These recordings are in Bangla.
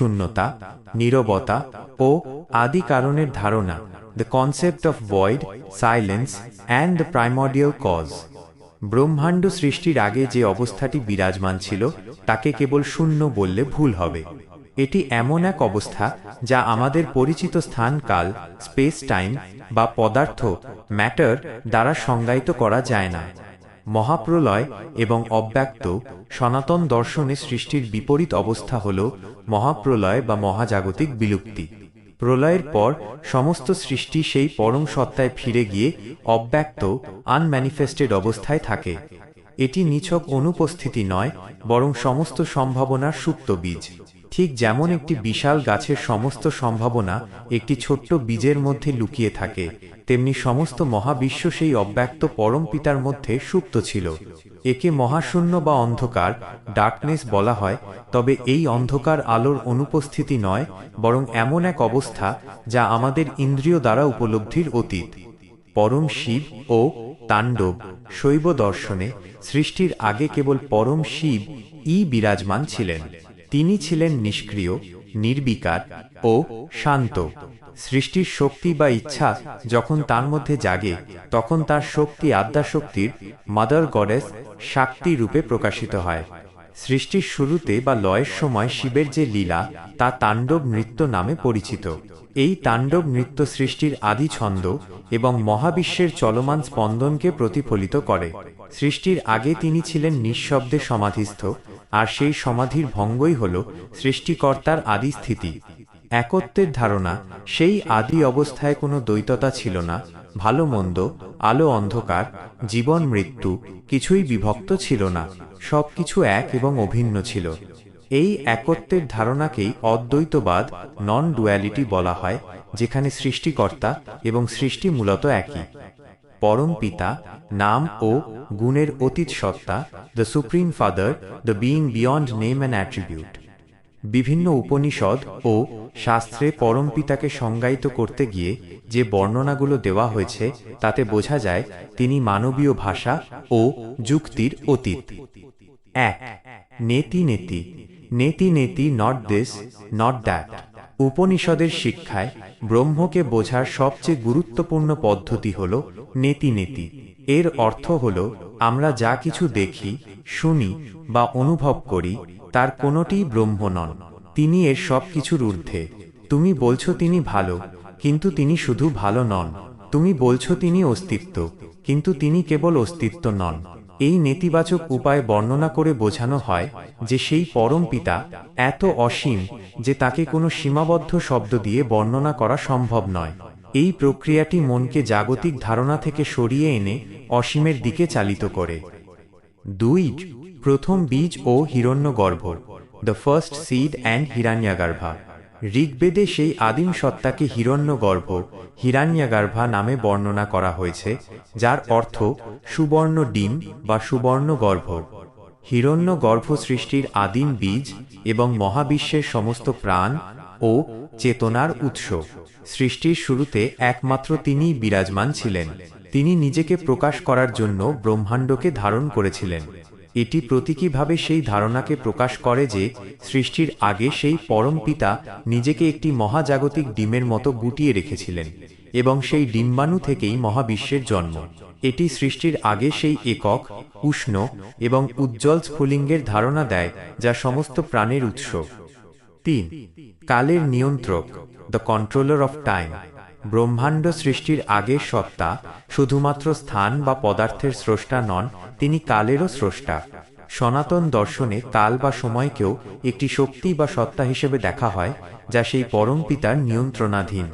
শূন্যতা নীরবতা ও আদি কারণের ধারণা the concept of void silence and the primordial cause ব্রহ্মাণ্ড সৃষ্টির আগে যে অবস্থাটি বিরাজমান ছিল, তাকে কেবল শূন্য বললে ভুল হবে। এটি এমন এক অবস্থা যা আমাদের পরিচিত স্থান, কাল স্পেস টাইম বা পদার্থ ম্যাটার দ্বারা সংজ্ঞায়িত করা যায় না। মহাপ্রলয় এবং অব্যক্ত সনাতন দর্শনে সৃষ্টির বিপরীত অবস্থা হল মহাপ্রলয় বা মহাজাগতিক বিলুপ্তি। প্রলয়ের পর সমস্ত সৃষ্টি সেই পরম সত্তায় ফিরে গিয়ে অব্যক্ত আনম্যানিফেস্টেড অবস্থায় থাকে। এটি নিছক অনুপস্থিতি নয়, বরং সমস্ত সম্ভাবনার সুপ্ত বীজ। ঠিক যেমন একটি বিশাল গাছের সমস্ত সম্ভাবনা একটি ছোট্ট বীজের মধ্যে লুকিয়ে থাকে। তেমনি সমস্ত মহাবিশ্ব সেই অব্যক্ত পরম পিতার মধ্যে সুপ্ত ছিল। একে মহাশূন্য বা অন্ধকার ডার্কনেস বলা হয়। তবে এই অন্ধকার আলোর অনুপস্থিতি নয় বরং এমন এক অবস্থা যা আমাদের ইন্দ্রিয় দ্বারা উপলব্ধির অতীত। পরম শিব ও তাণ্ডব শৈব দর্শনে সৃষ্টির আগে কেবল পরম শিব ই বিরাজমান ছিলেন। তিনি ছিলেন নিষ্ক্রিয়, নির্বিকার ও শান্ত। সৃষ্টির শক্তি বা ইচ্ছা যখন তার মধ্যে জাগে, তখন তার শক্তি আদ্যাশক্তির মাদার গডেস শাক্তি রূপে প্রকাশিত হয়। সৃষ্টির শুরুতে বা লয়ের সময় শিবের যে লীলা, তা তাণ্ডব নৃত্য নামে পরিচিত। এই তাণ্ডব নৃত্য সৃষ্টির আদি ছন্দ এবং মহাবিশ্বের চলমান স্পন্দনকে প্রতিফলিত করে। সৃষ্টির আগে তিনি ছিলেন নিঃশব্দে সমাধিস্থ আর সেই সমাধির ভঙ্গই হল সৃষ্টিকর্তার আদি স্থিতি। একত্বের ধারণা, সেই আদি অবস্থায় কোনো দ্বৈততা ছিল না, ভালো মন্দ, আলো অন্ধকার, জীবন মৃত্যু, কিছুই বিভক্ত ছিল না, সবকিছু এক এবং অভিন্ন ছিল। এই একত্বের ধারণাকেই অদ্বৈতবাদ নন ডুয়ালিটি বলা হয়, যেখানে সৃষ্টিকর্তা এবং সৃষ্টি মূলত একই। পরম পিতা, নাম ও গুণের অতীত সত্তা the supreme father the being beyond name and attribute বিভিন্ন উপনিষদ ও শাস্ত্রে পরম পিতাকে সংজ্ঞায়িত করতে গিয়ে যে বর্ণনাগুলো দেওয়া হয়েছে, তাতে বোঝা যায় তিনি মানবীয় ভাষা ও যুক্তির অতীত। এক, নেতি নেতি। নেতি নেতি নট দিস নট দ্যাট উপনিষদের শিক্ষায় ব্রহ্মকে বোঝার সবচেয়ে গুরুত্বপূর্ণ পদ্ধতি হল নেতি নেতি। এর অর্থ হল, আমরা যা কিছু দেখি, শুনি বা অনুভব করি, তার কোনোটিই ব্রহ্ম নন। তিনি এর সব কিছুর ঊর্ধ্বে। তুমি বলছো তিনি ভালো, কিন্তু তিনি শুধু ভালো নন। তুমি বলছো তিনি অস্তিত্ব, কিন্তু তিনি কেবল অস্তিত্ব নন। এই নেতিবাচক উপায় বর্ণনা করে বোঝানো হয় যে সেই পরম পিতা এত অসীম যে তাকে কোনো সীমাবদ্ধ শব্দ দিয়ে বর্ণনা করা সম্ভব নয়। এই প্রক্রিয়াটি মনকে জাগতিক ধারণা থেকে সরিয়ে এনে অসীমের দিকে চালিত করে। দুই, প্রথম বীজ ও Hiranyagarbha the first seed and Hiranya Hiranyagarbha. ঋগ্বেদে সেই আদিম সত্তাকে হিরণ্যগর্ভ, হিরান্যাগার্ভা নামে বর্ণনা করা হয়েছে, যার অর্থ সুবর্ণ ডিম বা সুবর্ণ গর্ভ। হিরণ্য গর্ভ সৃষ্টির আদিম বীজ এবং মহাবিশ্বের সমস্ত প্রাণ ও চেতনার উৎস। সৃষ্টির শুরুতে একমাত্র তিনিই বিরাজমান ছিলেন। তিনি নিজেকে প্রকাশ করার জন্য ব্রহ্মাণ্ডকে ধারণ করেছিলেন। এটি প্রতীকীভাবে সেই ধারণাকে প্রকাশ করে যে সৃষ্টির আগে সেই পরম পিতা নিজেকে একটি মহাজাগতিক ডিমের মতো গুটিয়ে রেখেছিলেন এবং সেই ডিম্বাণু থেকেই মহাবিশ্বের জন্ম। এটি সৃষ্টির আগে সেই একক, উষ্ণ এবং উজ্জ্বল স্ফুলিঙ্গের ধারণা দেয় যা সমস্ত প্রাণের উৎস। তিন, কালের নিয়ন্ত্রক দ্য কন্ট্রোলার অফ টাইম ব্রহ্মাণ্ড সৃষ্টির আগের সত্তা, শুধুমাত্র স্থান বা পদার্থের স্রষ্টা নন, তিনি কালেরও স্রষ্টা। সনাতন দর্শনে কাল বা সময়কেও একটি শক্তি বা সত্তা হিসেবে দেখা হয়, যা সেই পরম পিতার নিয়ন্ত্রণাধীন।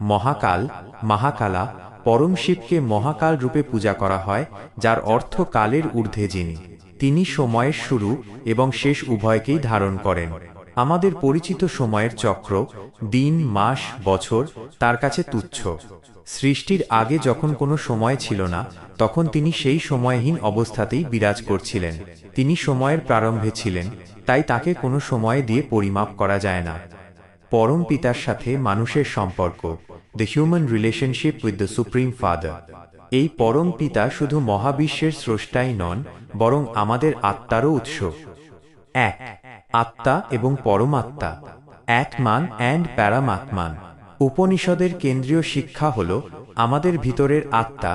মহাকাল, মহাকালা, পরম শিবকে মহাকাল রূপে পূজা করা হয়, যার অর্থ কালের ঊর্ধ্বে যিনি। তিনি সময়ের শুরু এবং শেষ উভয়কেই ধারণ করেন। আমাদের পরিচিত সময়ের চক্র, দিন, মাস, বছর তার কাছে তুচ্ছ। সৃষ্টির আগে যখন কোনো সময় ছিল না, তখন তিনি সেই সময়হীন অবস্থাতেই বিরাজ করছিলেন। তিনি সময়ের প্রারম্ভে ছিলেন, তাই তাকে কোনো সময় দিয়ে পরিমাপ করা যায় না। পরম পিতার সাথে মানুষের সম্পর্ক the human relationship with the supreme father এই পরম পিতা শুধু মহাবিশ্বের স্রষ্টাই নন, বরং আমাদের আত্মারও উৎস। এক আত্মা এবং পরমাত্মা অ্যাটমান অ্যান্ড প্যারামাত্মান উপনিষদের কেন্দ্রীয় শিক্ষা হল আমাদের ভিতরের আত্মা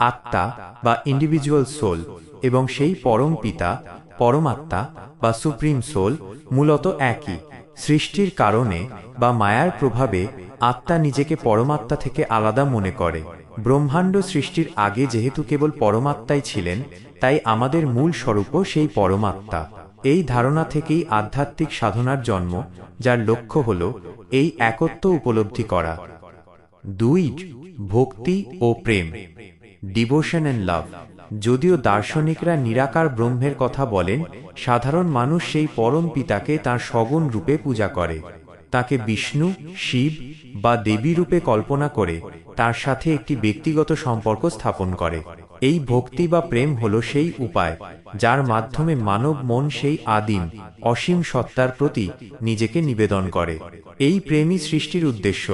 আত্মা বা ইন্ডিভিজুয়াল সোল এবং সেই পরম পিতা, পরমাত্মা বা সুপ্রিম সোল মূলত একই, সৃষ্টির কারণে বা মায়ার প্রভাবে আত্মা নিজেকে পরমাত্মা থেকে আলাদা মনে করে। ব্রহ্মাণ্ড সৃষ্টির আগে যেহেতু কেবল পরমাত্মাই ছিলেন, তাই আমাদের মূল স্বরূপও সেই পরমাত্মা। এই ধারণা থেকেই আধ্যাত্মিক সাধনার জন্ম, যার লক্ষ্য হল এই একত্ব উপলব্ধি করা। দুই, ভক্তি ও প্রেম। ডিভোশন অ্যান্ড লাভ যদিও দার্শনিকরা নিরাকার ব্রহ্মের কথা বলেন, সাধারণ মানুষ সেই পরম পিতাকে তার সগুণ রূপে পূজা করে। তাকে বিষ্ণু, শিব বা দেবী রূপে কল্পনা করে, তার সাথে একটি ব্যক্তিগত সম্পর্ক স্থাপন করে। এই ভক্তি বা প্রেম হল সেই উপায়, যার মাধ্যমে মানব মন সেই আদিম, অসীম সত্তার প্রতি নিজেকে নিবেদন করে। এই প্রেমই সৃষ্টির উদ্দেশ্য,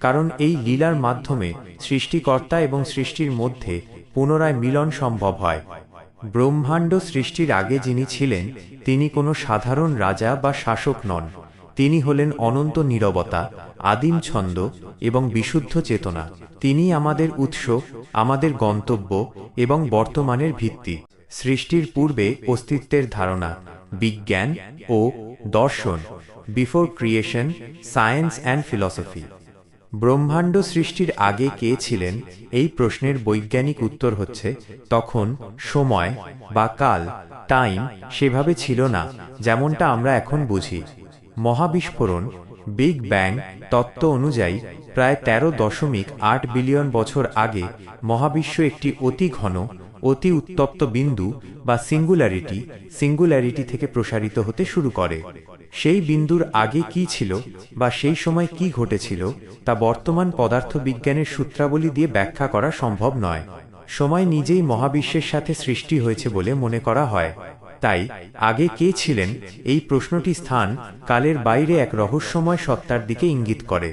কারণ এই লীলার মাধ্যমে সৃষ্টিকর্তা এবং সৃষ্টির মধ্যে পুনরায় মিলন সম্ভব হয়। ব্রহ্মাণ্ড সৃষ্টির আগে যিনি ছিলেন, তিনি কোনো সাধারণ রাজা বা শাসক নন। তিনি হলেন অনন্ত নীরবতা আদিম ছন্দ এবং বিশুদ্ধ চেতনা। তিনি আমাদের উৎস, আমাদের গন্তব্য এবং বর্তমানের ভিত্তি। সৃষ্টির পূর্বে অস্তিত্বের ধারণা, বিজ্ঞান ও দর্শন, before creation, science and philosophy. ব্রহ্মাণ্ড সৃষ্টির আগে কে ছিলেন? এই প্রশ্নের বৈজ্ঞানিক উত্তর হচ্ছে, তখন সময় বা কাল, টাইম সেভাবে ছিল না, যেমনটা আমরা এখন বুঝি। মহাবিস্ফোরণ, বিগ ব্যাং তত্ত্ব অনুযায়ী প্রায় তেরো দশমিক আট বিলিয়ন বছর আগে মহাবিশ্ব একটি অতি ঘন, অতি উত্তপ্ত বিন্দু বা সিঙ্গুলারিটি সিঙ্গুলারিটি থেকে প্রসারিত হতে শুরু করে। সেই বিন্দুর আগে কি ছিল বা সেই সময় কি ঘটেছিল তা বর্তমান পদার্থবিজ্ঞানের সূত্রাবলী দিয়ে ব্যাখ্যা করা সম্ভব নয়। সময় নিজেই মহাবিশ্বের সাথে সৃষ্টি হয়েছে বলে মনে করা হয়। তাই আগে কে ছিলেন এই প্রশ্নটি স্থান কালের বাইরে এক রহস্যময় সত্তার দিকে ইঙ্গিত করে।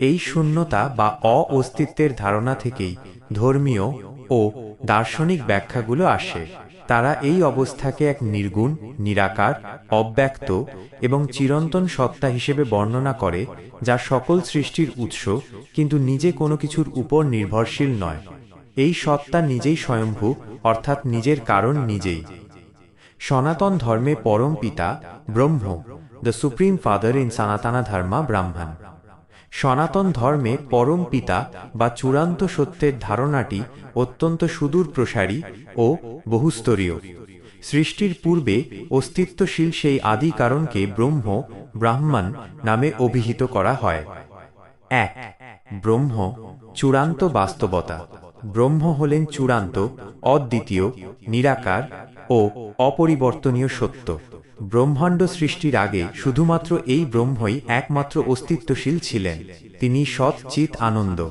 এই শূন্যতা বা অ অস্তিত্বের ধারণা থেকেই ধর্মীয় ও দার্শনিক ব্যাখ্যাগুলো আসে। তারা এই অবস্থাকে এক নির্গুণ, নিরাকার, অব্যক্ত এবং চিরন্তন সত্তা হিসেবে বর্ণনা করে, যা সকল সৃষ্টির উৎস, কিন্তু নিজে কোনো কিছুর উপর নির্ভরশীল নয়। এই সত্তা নিজেই স্বয়ম্ভূ, অর্থাৎ নিজের কারণ নিজেই। সনাতন ধর্মে পরম পিতা ব্রহ্ম the supreme father in Sanatana Dharma Brahman. সনাতন ধর্মে পরম পিতা বা চূড়ান্ত সত্যের ধারণাটি অত্যন্ত সুদূর প্রসারী ও বহুস্তরীয়। সৃষ্টির পূর্বে অস্তিত্বশীল সেই আদি কারণকে ব্রহ্ম, ব্রাহ্মণ নামে অভিহিত করা হয়। এক, ব্রহ্ম, চূড়ান্ত বাস্তবতা। ব্রহ্ম হলেন চূড়ান্ত, অদ্বিতীয়, নিরাকার ও অপরিবর্তনীয় সত্য। ব্রহ্মাণ্ড সৃষ্টির আগে শুধুমাত্র এই ব্রহ্মই একমাত্র অস্তিত্বশীল ছিলেন। তিনি সৎ চিত আনন্দ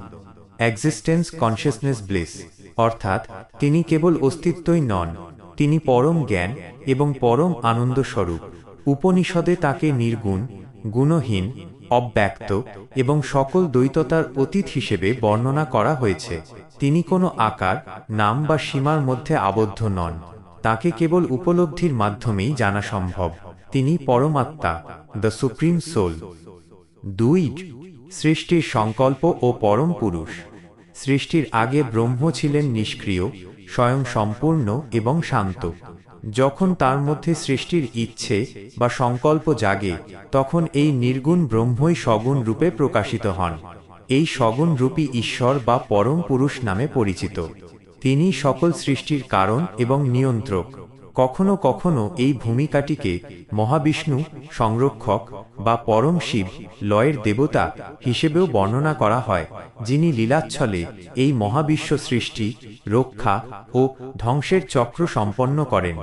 এক্সিস্টেন্স কনসিয়াসনেস ব্লিস অর্থাৎ তিনি কেবল অস্তিত্বই নন, তিনি পরম জ্ঞান এবং পরম আনন্দ স্বরূপ উপনিষদে তাকে নির্গুণ, গুণহীন, অব্যক্ত এবং সকল দ্বৈততার অতীত হিসেবে বর্ণনা করা হয়েছে। তিনি কোনো আকার, নাম বা সীমার মধ্যে আবদ্ধ নন। তাকে কেবল উপলব্ধির মাধ্যমেই জানা সম্ভব। তিনি পরমাত্মা দ্য সুপ্রিম সোল দুই সৃষ্টির সংকল্প ও পরম পুরুষ। সৃষ্টির আগে ব্রহ্ম ছিলেন নিষ্ক্রিয়, স্বয়ং সম্পূর্ণ এবং শান্ত। যখন তার মধ্যে সৃষ্টির ইচ্ছে বা সংকল্প জাগে, তখন এই নির্গুণ ব্রহ্মই সগুণ রূপে প্রকাশিত হন। এই সগুণ রূপী ঈশ্বর বা পরম পুরুষ নামে পরিচিত। তিনি সকল সৃষ্টির কারণ এবং নিয়ন্ত্রক। কখনো কখনো এই ভূমিকাটিকে মহাবিষ্ণু, সংরক্ষক বা পরম শিব, লয়ের দেবতা হিসেবেও বর্ণনা করা হয়, যিনি লীলাচ্ছলে এই মহাবিশ্ব সৃষ্টি, রক্ষা ও ধ্বংসের চক্র সম্পন্ন করেন।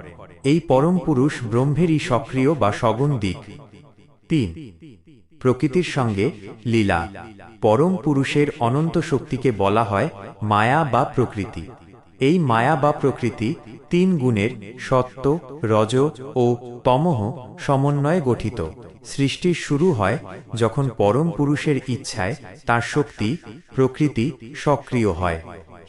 এই পরম পুরুষ ব্রহ্মেরই সক্রিয় বা সগুণ দিক। তিন, প্রকৃতির সঙ্গে লীলা। পরম পুরুষের অনন্ত শক্তিকে বলা হয় মায়া বা প্রকৃতি। এই মায়া বা প্রকৃতি তিন গুণের সত্য রজ ও তমহ সমন্বয়ে গঠিত। সৃষ্টির শুরু হয় যখন পরম পুরুষের ইচ্ছায় তার শক্তি, প্রকৃতি সক্রিয় হয়।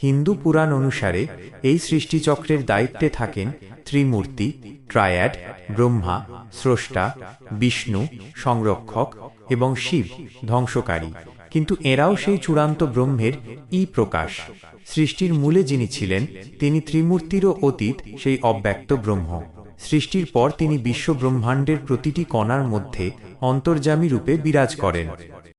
হিন্দু পুরাণ অনুসারে এই সৃষ্টিচক্রের দায়িত্বে থাকেন ত্রিমূর্তি, ট্রায়াড, ব্রহ্মা, স্রষ্টা, বিষ্ণু, সংরক্ষক এবং শিব, ধ্বংসকারী। কিন্তু এরাও সেই চূড়ান্ত ব্রহ্মের ই প্রকাশ। সৃষ্টির মূলে যিনি ছিলেন, তিনি ত্রিমূর্তিরও অতীত, সেই অব্যক্ত ব্রহ্ম। সৃষ্টির পর তিনি বিশ্ব ব্রহ্মাণ্ডের প্রতিটি কণার মধ্যে অন্তর্জামী রূপে বিরাজ করেন।